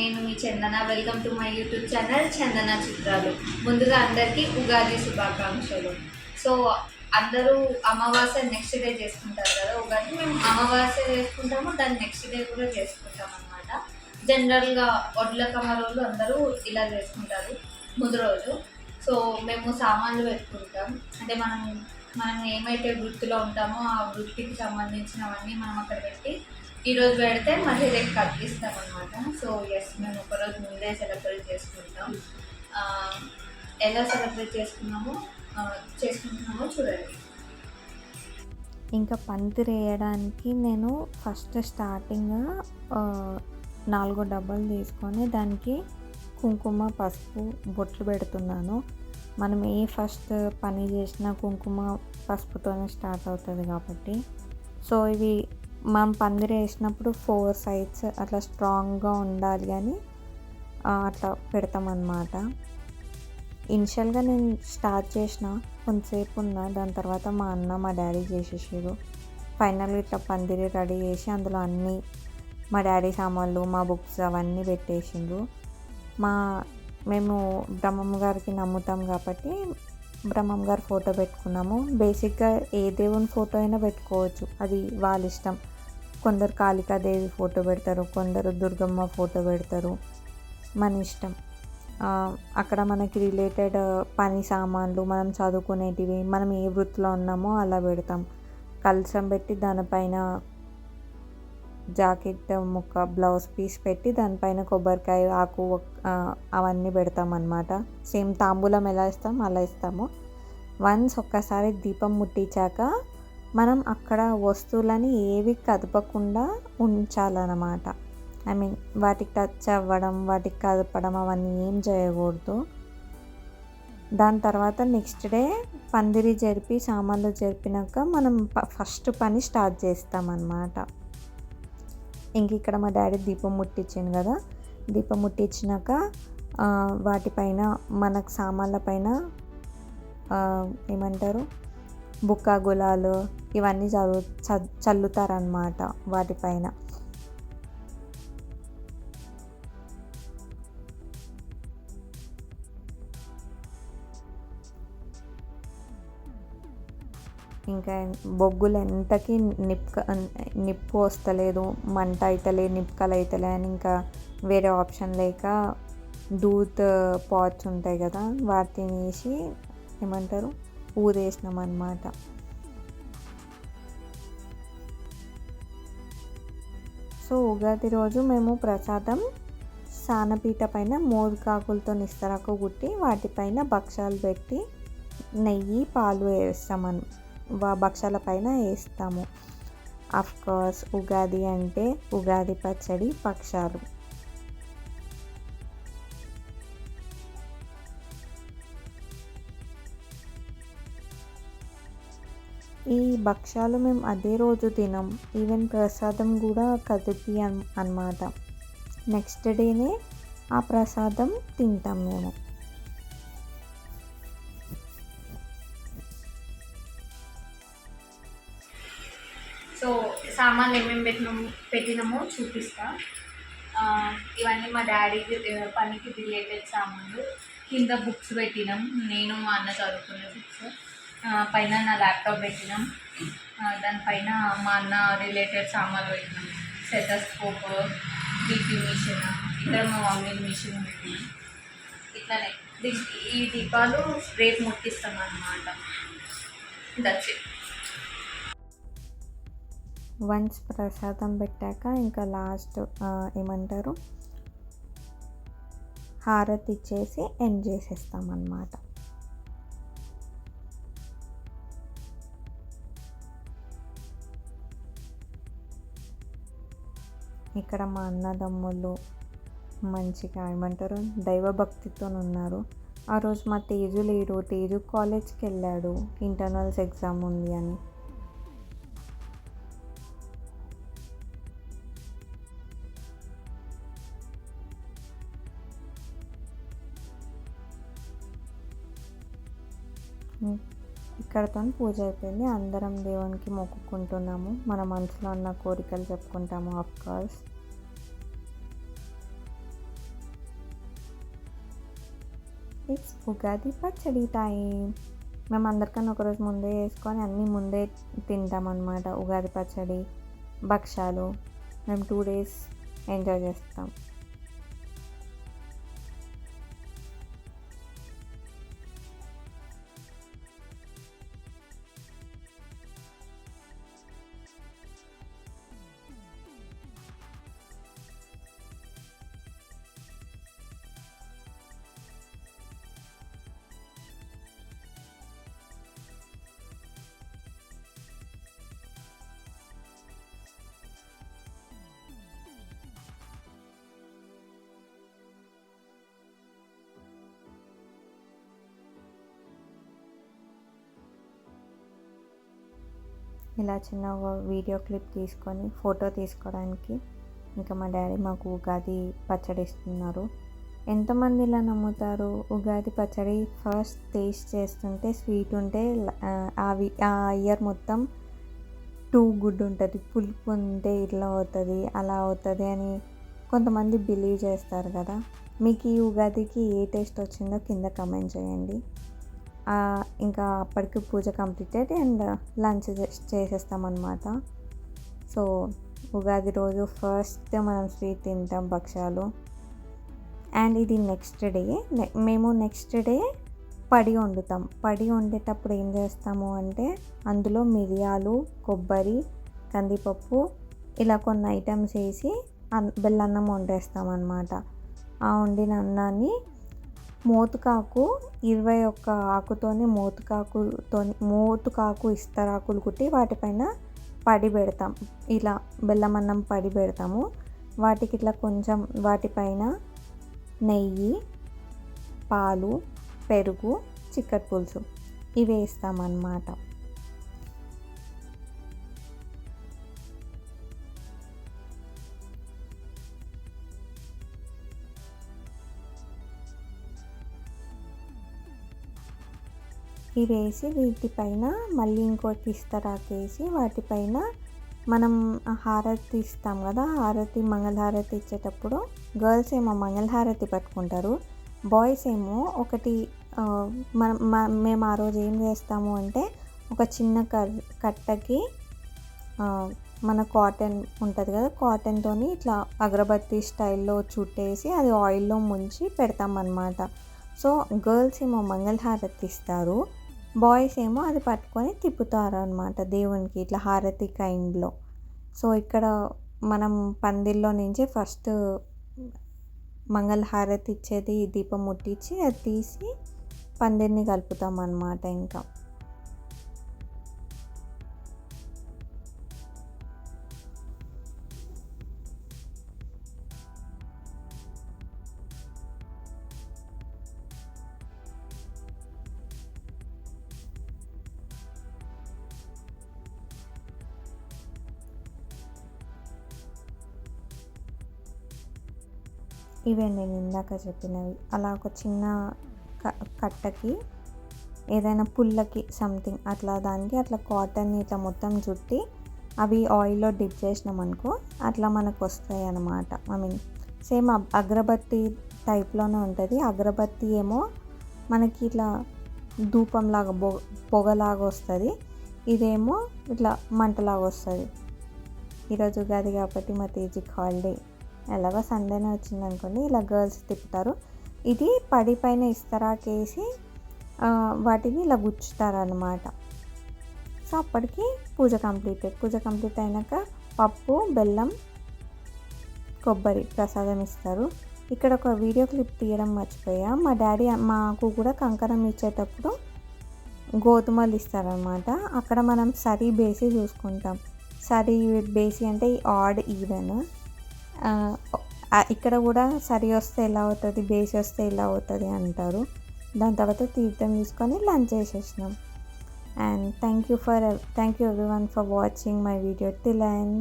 నేను మీ Chandana. Welcome to my YouTube channel Chandana చిత్రాలు ముందుగా అందరికీ ఉగాది శుభాకాంక్షలు. సో అందరూ అమావాస్య నెక్స్ట్ డే చేసుకుంటారు కదా ఉగాది. మేము అమావాస్య చేసుకుంటాము దాన్ని నెక్స్ట్ డే కూడా చేసుకుంటాం అనమాట జనరల్గా ఒడ్ల కమరోళ్ళు అందరూ ఇలా చేసుకుంటారు ముందు రోజు. సో మేము సామాన్లు పెట్టుకుంటాం. అంటే మనం మనం ఏమైతే వృత్తిలో ఉంటామో ఆ వృత్తికి సంబంధించినవన్నీ మనం అక్కడ పెట్టి ఈరోజు పెడితే మళ్ళీ రేపు కట్టిస్తాం అనమాట సో ఎస్ మేము ఒకరోజు ముందే సెలబ్రేట్ చేసుకుంటాం. ఎలా సెలబ్రేట్ చేసుకున్నామో చేసుకుంటున్నామో చూడండి. ఇంకా పందిరి వేయడానికి నేను ఫస్ట్ స్టార్టింగ్ నాలుగు డబ్బాలు తీసుకొని దానికి కుంకుమ పసుపు బొట్లు పెడుతున్నాను. మనం ఏ ఫస్ట్ పని చేసినా కుంకుమ పసుపుతోనే స్టార్ట్ అవుతుంది కాబట్టి. సో ఇవి మనం పందిరి వేసినప్పుడు ఫోర్ సైడ్స్ అట్లా స్ట్రాంగ్గా ఉండాలి అని అట్లా పెడతామన్నమాట. ఇనిషియల్గా నేను స్టార్ట్ చేసిన కొంతసేపు ఉన్నా దాని తర్వాత మా అన్న మా డాడీ చేసేసారు. ఫైనల్గా ఇట్లా పందిరి రెడీ చేసి అందులో అన్నీ మా డాడీ సామాన్లు మా బుక్స్ అవన్నీ పెట్టేసిండ్రు. మా మేము బ్రహ్మమ్మ గారికి నమ్ముతాం కాబట్టి బ్రహ్మమ్మ గారి ఫోటో పెట్టుకున్నాము. బేసిక్గా ఏ దేవుని ఫోటో అయినా పెట్టుకోవచ్చు అది వాళ్ళ ఇష్టం. కొందరు కాళికాదేవి ఫోటో పెడతారు కొందరు దుర్గమ్మ ఫోటో పెడతారు. మన ఇష్టం. అక్కడ మనకి రిలేటెడ్ పని సామాన్లు మనం చదువుకునేటివి మనం ఏ వృత్తిలో ఉన్నామో అలా పెడతాం. కలసం పెట్టి దానిపైన జాకెట్ ముక్క బ్లౌజ్ పీస్ పెట్టి దానిపైన కొబ్బరికాయ ఆకు అవన్నీ పెడతాం అన్నమాట సేమ్ తాంబూలం ఎలా ఇస్తాం అలా ఇస్తాము. వన్స్ ఒక్కసారి దీపం ముట్టించాక మనం అక్కడ వస్తువులని ఏవి కదపకుండా ఉంచాలన్నమాట. ఐ మీన్ వాటికి టచ్ అవ్వడం వాటికి కదపడం అవన్నీ ఏం చేయకూడదు. దాని తర్వాత నెక్స్ట్ డే పందిరి జరిపి సామాన్లు జరిపినాక మనం ప- ఫస్ట్ పని స్టార్ట్ చేస్తామన్నమాట. ఇంక ఇక్కడ మా డాడీ దీపం ముట్టించాను కదా. దీపం ముట్టించినాక వాటిపైన మనకు సామాన్ల పైన ఏమంటారు? బుక్క గులాలు ఇవన్నీ చల్లు చ- చల్లుతారనమాట వాటిపైన. ఇంకా బొగ్గులు ఎంతకి నిప్క నిప్పు వస్తలేదు మంట అయితలే నిప్పుకలు అవుతలే అని ఇంకా వేరే ఆప్షన్ లేక దూత్ పాట్స్ ఉంటాయి కదా వాటిని వేసి ఏమంటారు? ఊదేసినాం అన్నమాట సో ఉగాది రోజు మేము ప్రసాదం సానపీట పైన మోదుకాకులతో నిస్తరాకు కుట్టి వాటిపైన భక్షాలు పెట్టి నెయ్యి పాలు వేస్తామని వా భక్షాల పైన వేస్తాము. కోర్స్ ఉగాది అంటే ఉగాది పచ్చడి పక్షాలు. ఈ భక్ష్యాలు మేము అదే రోజు తినం. ఈవెన్ ప్రసాదం కూడా కదిపి అన్ అన్నమాట. నెక్స్ట్ డేనే ఆ ప్రసాదం తింటాం మేము. సో సామాన్లు ఏమేమి పెట్టినాము పెట్టినామో చూపిస్తా. ఇవన్నీ మా డాడీకి పనికి రిలేటెడ్ సామాన్లు. కింద బుక్స్ పెట్టినాం. నేను మా అన్న చదువుకునే బుక్స్. పైన నా ల్యాప్టాప్ పెట్టినాం. దానిపైన మా అన్న రిలేటెడ్ సామాన్లు పెట్టినాం. సెటస్కోప్ బీపీ మిషన్ ఇక్కడ మా మమ్మీ మిషన్ పెట్టినాం. ఇట్లానే ఈ దీపాలు రేపు ముట్టిస్తాం అన్నమాట దచ్చి వన్స్ ప్రసాదం పెట్టాక ఇంకా లాస్ట్ ఏమంటారు? హారతి ఇచ్చేసి ఎండ్ చేసేస్తామన్నమాట. ఇక్కడ మా అన్నదమ్ములు మంచిగా ఏమంటారు దైవభక్తితో ఉన్నారు ఆ రోజు మా తేజు లేడు. తేజు కాలేజ్కి వెళ్ళాడు ఇంటర్నల్స్ ఎగ్జామ్ ఉంది అని. ఇక్కడతో పూజ అయిపోయింది. అందరం దేవునికి మొక్కుకుంటున్నాము. మన మనసులో ఉన్న కోరికలు చెప్పుకుంటాము ఆఫ్ కోర్స్ ఇట్స్ ఉగాది పచ్చడి టైం మేము అందరికన్నా ఒకరోజు ముందే వేసుకొని అన్నీ ముందే తింటామన్నమాట. ఉగాది పచ్చడి భక్ష్యాలు. మేము టూ డేస్ ఎంజాయ్ చేస్తాం. ఇలా చిన్న వీడియో క్లిప్ తీసుకొని ఫోటో తీసుకోవడానికి ఇంకా మా డాడీ మాకు ఉగాది పచ్చడి ఇస్తున్నారు. ఎంతమంది ఇలా నమ్ముతారు? ఉగాది పచ్చడి ఫస్ట్ టేస్ట్ చేస్తుంటే స్వీట్ ఉంటే ఆ, అవి ఆ ఇయర్ మొత్తం టూ గుడ్ ఉంటుంది. పులుపు ఉంటే ఇట్లా అవుతుంది అలా అవుతుంది అని కొంతమంది బిలీవ్ చేస్తారు కదా. మీకు ఈ ఉగాదికి ఏ టేస్ట్ వచ్చిందో కింద కమెంట్ చేయండి. ఇంకా అప్పటికి పూజ కంప్లీటెడ్ అండ్ లంచ్ చేసేస్తామన్నమాట. సో ఉగాది రోజు ఫస్ట్ మనం స్వీట్ తింటాం భక్షాలు అండ్ ఇది నెక్స్ట్ డే. మేము నెక్స్ట్ డే పడి వండుతాం. పడి వండేటప్పుడు ఏం చేస్తాము అంటే అందులో మిరియాలు కొబ్బరి కందిపప్పు ఇలా కొన్ని ఐటమ్స్ వేసి అన్- బెల్లన్నం వండేస్తాం అన్నమాట ఆ వండిన అన్నాన్ని మోతుకాకు ఇరవై ఒక్క ఆకుతోని మోతుకాకుతోని మోతుకాకు ఇస్తరాకులు కుట్టి వాటిపైన పడి పెడతాం. ఇలా బెల్లమన్నం పడి పెడతాము. వాటికి ఇట్లా కొంచెం వాటిపైన నెయ్యి పాలు పెరుగు చిక్కటి పులుసు ఇవి వేస్తామన్నమాట. ఇవి వేసి వీటిపైన మళ్ళీ ఇంకోటి ఇస్తరాకేసి వాటిపైన మనం హారతి ఇస్తాం కదా హారతి మంగళహారతి ఇచ్చేటప్పుడు గర్ల్స్ ఏమో మంగళహారతి పట్టుకుంటారు బాయ్స్ ఏమో ఒకటి మనం మ- మేము ఆ రోజు ఏం చేస్తాము అంటే ఒక చిన్న కట్టకి మన కాటన్ ఉంటుంది కదా కాటన్తో ఇట్లా అగరబత్తి స్టైల్లో చుట్టేసి అది ఆయిల్లో ముంచి పెడతామన్నమాట. సో గర్ల్స్ ఏమో మంగళహారతి ఇస్తారు బాయ్స్ ఏమో అది పట్టుకొని తిప్పుతారు అనమాట దేవునికి ఇట్లా హారతి కైండ్లో. సో ఇక్కడ మనం పందిల్లో నుంచి ఫస్ట్ మంగళ హారతి ఇచ్చేది దీపం ముట్టించి అది తీసి పందిరిని కలుపుతాం అన్నమాట ఇంకా. ఇవే నేను ఇందాక చెప్పినవి. అలా ఒక చిన్న కట్టకి ఏదైనా పుల్లకి సంథింగ్ అట్లా దానికి అట్లా కాటన్ ఇట్లా మొత్తం చుట్టి అవి ఆయిల్లో డిప్ చేసినాం అనుకో అట్లా మనకు వస్తాయి అన్నమాట. ఐ మీన్ సేమ్ అగరబత్తి టైప్లోనే ఉంటుంది. అగరబత్తి ఏమో మనకి ఇట్లా ధూపంలాగా బొ పొగలాగా వస్తుంది. ఇదేమో ఇట్లా మంటలాగా వస్తుంది. ఈరోజు ఉగాది కాబట్టి మా తేజీకి హాలిడే ఎలాగో సండేనే వచ్చింది అనుకోండి ఇలా గర్ల్స్ తిప్పుతారు. ఇది పడి పైన ఇస్తరాకేసి వాటిని ఇలా గుచ్చుతారనమాట సో అప్పటికి పూజ కంప్లీట్. పూజ కంప్లీట్ అయినాక పప్పు బెల్లం కొబ్బరి ప్రసాదం ఇస్తారు. ఇక్కడ ఒక వీడియో క్లిప్ తీయడం మర్చిపోయా. మా డాడీ మాకు కూడా కంకణం ఇచ్చేటప్పుడు గోధుమలు ఇస్తారనమాట అక్కడ మనం సరి బేసి చూసుకుంటాం. సరి బేసి అంటే ఆడ్ ఈవెన్. ఇక్కడ కూడా సరి వస్తే ఎలా అవుతుంది బేసి వస్తే ఎలా అవుతుంది అంటారు. దాని తర్వాత తీర్థం తీసుకొని lunch చేసేసినాం. And thank you for thank you everyone for watching my video till and